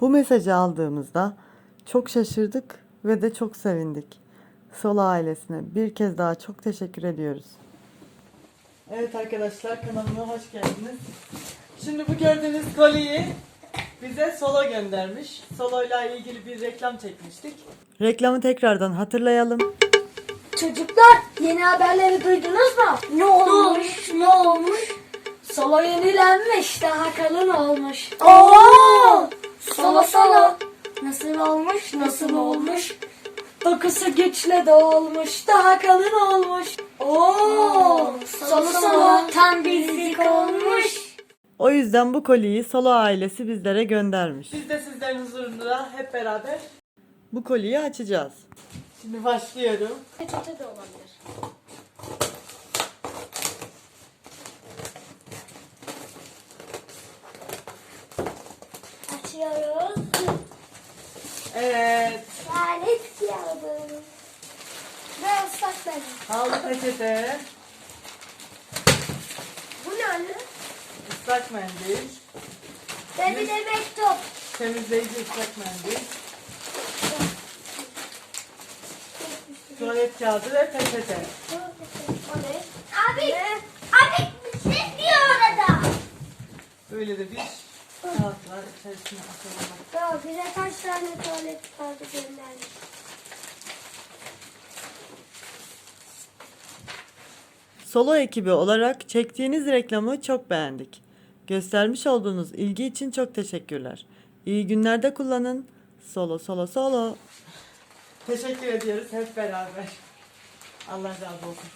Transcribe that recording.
Bu mesajı aldığımızda çok şaşırdık ve de çok sevindik. Sola ailesine bir kez daha çok teşekkür ediyoruz. Evet arkadaşlar kanalıma hoş geldiniz. Şimdi bu gördüğünüz kolyeyi bize Solo göndermiş. Solo'yla ilgili bir reklam çekmiştik. Reklamı tekrardan hatırlayalım. Çocuklar yeni haberleri duydunuz mu? Ne olmuş? Ne olmuş? Solo yenilenmiş, daha kalın olmuş. Oo! Solo solo. Nasıl olmuş? Nasıl olmuş? Dokusu güçle de olmuş, daha kalın olmuş. Oo! Solo solo tam bir zik olmuş. O yüzden bu kolyeyi Solo ailesi bizlere göndermiş. Biz de sizlerin huzurunda hep beraber bu kolyeyi açacağız. Şimdi başlıyorum. Peçete de olabilir. Açıyoruz. Evet. Lanet kağıdı. Ve ıslak benim. Havlu peçete, Bu ne anne? ıslak mendil, Ve bir de mektup. temizleyici ıslak mendil, tuvalet kağıdı ve peçete. O ne? Abi, abi şey diyor orada. Böyle de bir kağıt var. İçerisine atalım. Ya bize kaç tane tuvalet kağıdı göndermiş. Solo ekibi olarak çektiğiniz reklamı çok beğendik. Göstermiş olduğunuz ilgi için çok teşekkürler. İyi günlerde kullanın. Solo solo solo. Teşekkür ediyoruz hep beraber. Allah razı olsun.